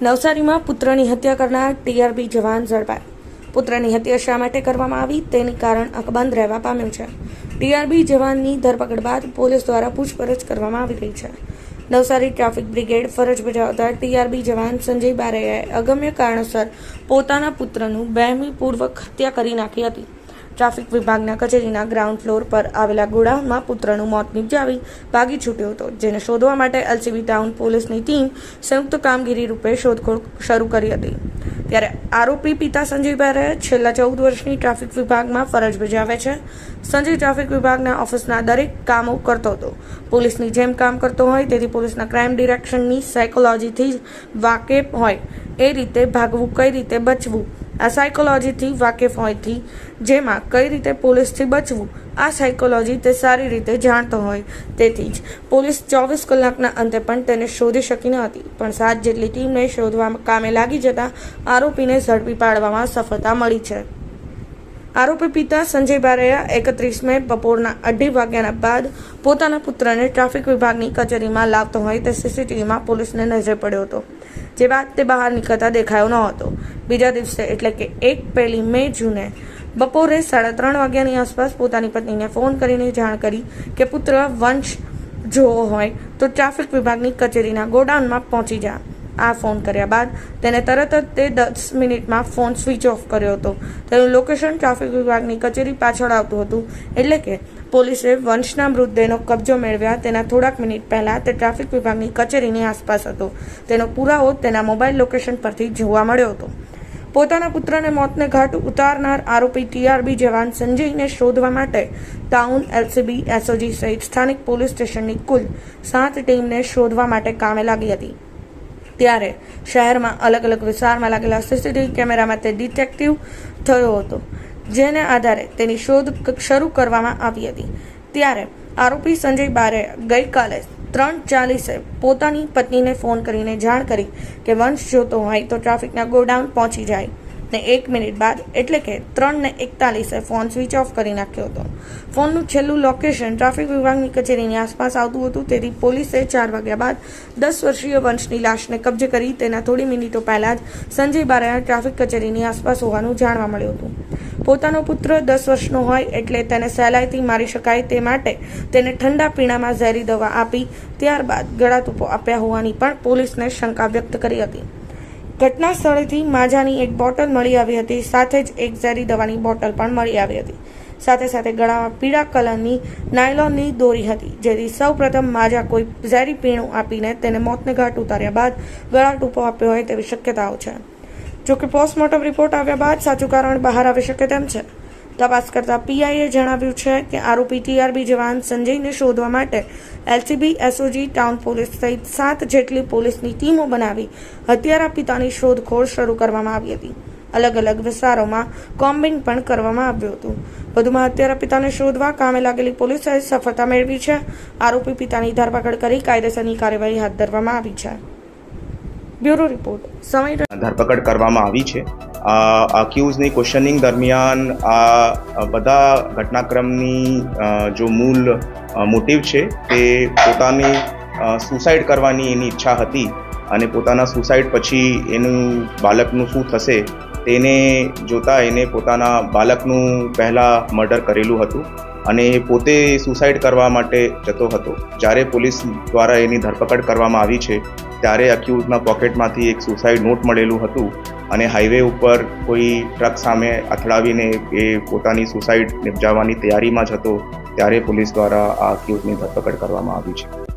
નવસારીમાં પુત્રની હત્યા કરનાર ટીઆરબી જવાન ઝડપાય. પુત્રની હત્યા શા માટે કરવામાં આવી તેની કારણ અકબંધ રહેવા પામ્યું છે. ટીઆરબી જવાનની ધરપકડ બાદ પોલીસ દ્વારા પૂછપરછ કરવામાં આવી રહી છે. નવસારી ટ્રાફિક બ્રિગેડ ફરજ બજાવતા ટીઆરબી જવાન સંજય બારૈયાએ અગમ્ય કારણોસર પોતાના પુત્રનું બહેમીપૂર્વક હત્યા કરી નાખી હતી. ટ્રાફિક વિભાગના કચેરીના ગ્રાઉન્ડ ફ્લોર પર આવેલા ગોડાઉનમાં પુત્રનું મોત નિપજાવી ભાગી છૂટ્યો હતો, જેને શોધવા માટે એલસીબી ટાઉન પોલીસની ટીમ સંયુક્ત કામગીરી રૂપે શોધખોળ શરૂ કરી હતી. ત્યારે આરોપી પિતા સંજય રહે, છેલ્લા ચૌદ વર્ષની ટ્રાફિક વિભાગમાં ફરજ બજાવે છે. સંજય ટ્રાફિક વિભાગના ઓફિસના દરેક કામો કરતો હતો. પોલીસની જેમ કામ કરતો હોય તેથી પોલીસના ક્રાઇમ ડિરેક્શનની સાયકોલોજીથી જ વાકેફ હોય. એ રીતે ભાગવું, કઈ રીતે બચવું? આ સાયકોલોજીથી વાકેફ હોયથી જેમાં કઈ રીતે પોલીસથી બચવું, આ સાયકોલોજી તે સારી રીતે જાણતો હોય, તેથી જ પોલીસ ચોવીસ કલાકના અંતે પણ તેને શોધી શકી ન હતી. પણ સાત જેટલી ટીમને શોધવા કામે લાગી જતા આરોપીને ઝડપી પાડવામાં સફળતા મળી છે. આરોપી પિતા સંજય બારૈયા એકત્રીસ મે બપોરના અઢી વાગ્યાના બાદ પોતાના પુત્રને ટ્રાફિક વિભાગની કચેરીમાં લાવતો હોય તે સીસીટીવીમાં પોલીસને નજરે પડ્યો હતો. જે બાદ તે બહાર નીકળતા દેખાયો ન હતો. બીજા દિવસે એટલે કે એક પહેલી મે જૂને બપોરે સાડા ત્રણ વાગ્યાની આસપાસ પોતાની પત્નીને ફોન કરીને જાણ કરી કે પુત્ર વંશ જોવો હોય તો ટ્રાફિક વિભાગની કચેરીના ગોડાઉનમાં પહોંચી જા. આ ફોન કર્યા બાદ તેને તરત જ તે દસ મિનિટમાં ફોન સ્વિચ ઓફ કર્યો હતો. તેનું લોકેશન ટ્રાફિક વિભાગની કચેરી પાછળ આવતું હતું. એટલે કે પોલીસે વંશના મૃતદેહનો કબજો મેળવ્યા તેના થોડાક મિનિટ પહેલા તે ટ્રાફિક વિભાગની કચેરીની આસપાસ હતો. તેનો પુરાવો તેના મોબાઈલ લોકેશન પરથી જોવા મળ્યો હતો. પોતાના પુત્રને મોતને ઘાટ ઉતારનાર આરોપી ટીઆરબી જવાન સંજયને શોધવા માટે ટાઉન એલસીબી એસઓજી સહિત સ્થાનિક પોલીસ સ્ટેશનની કુલ સાત ટીમને શોધવા માટે કામે લાગી હતી. ત્યારે શહેરમાં અલગ અલગ વિસ્તારમાં લાગેલા સીસીટીવી કેમેરામાં તે ડિટેક્ટિવ થયો હતો, જેને આધારે તેની શોધ શરૂ કરવામાં આવી હતી. ત્યારે આરોપી સંજય બારે ગઈકાલે ત્રણ ચાલીસે પોતાની પત્નીને ફોન કરીને જાણ કરી કે વંશ જોતો હોય તો ટ્રાફિકના ગોડાઉન પહોંચી જાય. ને એક મિનિટ બાદ એટલે કે ત્રણને એકતાલીસે ફોન સ્વિચ ઓફ કરી નાખ્યો હતો. ફોનનું છેલ્લું લોકેશન ટ્રાફિક વિભાગની કચેરીની આસપાસ આવતું હતું. તેથી પોલીસે ચાર વાગ્યા બાદ દસ વર્ષીય વંશની લાશને કબજે કરી તેના થોડી મિનિટો પહેલાં જ સંજય બારૈયા ટ્રાફિક કચેરીની આસપાસ હોવાનું જાણવા મળ્યું હતું. પોતાનો પુત્ર દસ વર્ષનો હોય એટલે તેને સહેલાઈથી મારી શકાય તે માટે તેને ઠંડા પીણામાં ઝેરી દવા આપી, ત્યારબાદ ગળાતૂપો આપ્યા હોવાની પણ પોલીસને શંકા વ્યક્ત કરી હતી. ઘટના સ્થળેથી માજાની એક બોટલ મળી આવી હતી. સાથે જ એક ઝેરી દવાની બોટલ પણ મળી આવી હતી. સાથે સાથે ગળામાં પીળા કલરની નાયલોનની દોરી હતી, જેથી સૌપ્રથમ માજા કોઈ ઝેરી પીણું આપીને તેને મોતને ઘાટ ઉતાર્યા બાદ ગળા ટૂંપો આપ્યો હોય તેવી શક્યતાઓ છે. જોકે પોસ્ટમોર્ટમ રિપોર્ટ આવ્યા બાદ સાચું કારણ બહાર આવી શકે તેમ છે. તપાસ કરતા પીઆઈએ જણાવ્યું છે કે આરોપી ટીઆરબી જવાન સંજયને શોધવા માટે એલસીબી, એસઓજી, ટાઉન પોલીસ સહિત સાત જેટલી પોલીસની ટીમો બનાવી હત્યારા પિતાની શોધખોળ શરૂ કરવામાં આવી હતી. અલગ અલગ વિસ્તારોમાં કોમ્બિંગ પણ કરવામાં આવ્યું હતું. વધુમાં હત્યારા પિતાને શોધવા કામે લાગેલી પોલીસે સફળતા મેળવી છે. આરોપી પિતાની ધરપકડ કરી કાયદેસરની કાર્યવાહી હાથ ધરવામાં આવી છે. Bureau report. સમય ધરપકડ કરવામાં આવી છે. અક્યુઝની ક્વેશ્ચનિંગ દરમિયાન આ બધા ઘટનાક્રમની જો મૂળ મોટિવ છે તે પોતાની સુસાઇડ કરવાની એની ઈચ્છા હતી અને પોતાના સુસાઇડ પછી એનું બાળકનું શું થશે તેને જોતા એને પોતાના બાળકનું પહેલાં મર્ડર કરેલું હતું અને એ પોતે સુસાઇડ કરવા માટે જતો હતો. જ્યારે પોલીસ દ્વારા એની ધરપકડ કરવામાં આવી છે ત્યારે અક્યુઝના પોકેટમાંથી એક સુસાઇડ નોટ મળેલું હતું અને હાઈવે ઉપર કોઈ ટ્રક સામે અથડાવીને એ પોતાની સુસાઇડ નિપજાવવાની તૈયારીમાં જ હતો, ત્યારે પોલીસ દ્વારા આ અક્યુઝની ધરપકડ કરવામાં આવી છે.